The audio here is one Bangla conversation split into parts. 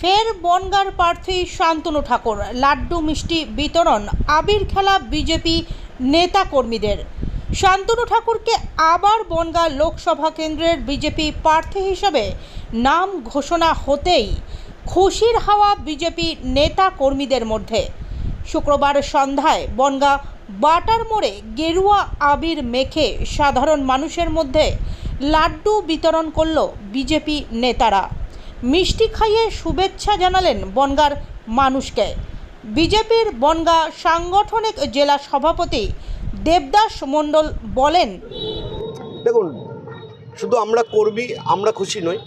ফের বনগার প্রার্থী শান্তনু ঠাকুর। লাড্ডু মিষ্টি বিতরণ, আবির খেলা বিজেপি নেতা কর্মীদের শান্তনু ঠাকুরকে আবার বনগা লোকসভা কেন্দ্রের বিজেপি প্রার্থী হিসেবে নাম ঘোষণা হতেই খুশির হাওয়া বিজেপি নেতা কর্মীদের মধ্যে। শুক্রবার সন্ধ্যায় বনগা বাটার মোড়ে গেরুয়া আবির মেখে সাধারণ মানুষের মধ্যে লাড্ডু বিতরণ করল বিজেপি নেতারা। মিষ্টি খাইয়ে শুভেচ্ছা জানালেন বনগার মানুষকে। বিজেপির বনগা সাংগঠনিক জেলা সভাপতি দেবদাস মণ্ডল বলেন, দেখুন, শুধু আমরা কর্মী, আমরা খুশি নই।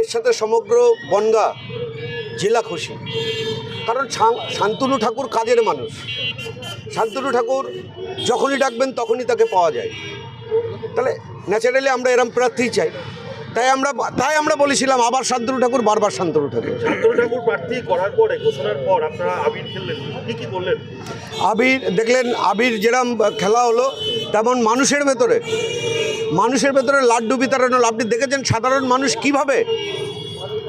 এর সাথে সমগ্র বনগা জেলা খুশি। কারণ শান্তনু ঠাকুর কাজের মানুষ। শান্তনু ঠাকুর যখনই ডাকবেন তখনই তাকে পাওয়া যায়। তাহলে ন্যাচারালি আমরা এরম প্রার্থী চাই। তাই আমরা তাই আমরা বলেছিলাম আবার শান্তনু ঠাকুর বারবার শান্তনু ঠাকুর। শান্তনু ঠাকুর প্রার্থী করার পরে ঘোষণার পর আপনারা আবির খেললেন। কি কি করলেন? আবির দেখলেন আবির যেরম খেলা হলো তেমন মানুষের ভেতরে মানুষের ভেতরে লাড্ডু বিতরণ হলো। আপনি দেখেছেন সাধারণ মানুষ কীভাবে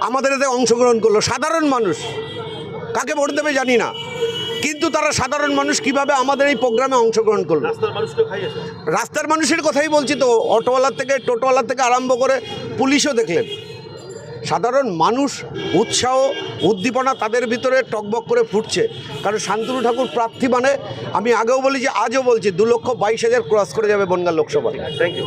আমাদের এতে অংশগ্রহণ করল? সাধারণ মানুষ কাকে ভোট দেবে জানি না। কিন্তু তারা সাধারণ মানুষ কীভাবে আমাদের এই প্রোগ্রামে অংশগ্রহণ করল? রাস্তার মানুষের কথাই বলছি তো অটোওয়ালার থেকে টোটোওয়ালার থেকে আরম্ভ করে পুলিশও দেখলেন। সাধারণ মানুষ উৎসাহ উদ্দীপনা তাদের ভিতরে টকবক করে ফুটছে। কারণ শান্তনু ঠাকুর প্রার্থী মানে আমি আগেও বলি যে আজও বলছি দু লক্ষ বাইশ হাজার ক্রস করে যাবে বনগাঁ লোকসভা। Thank you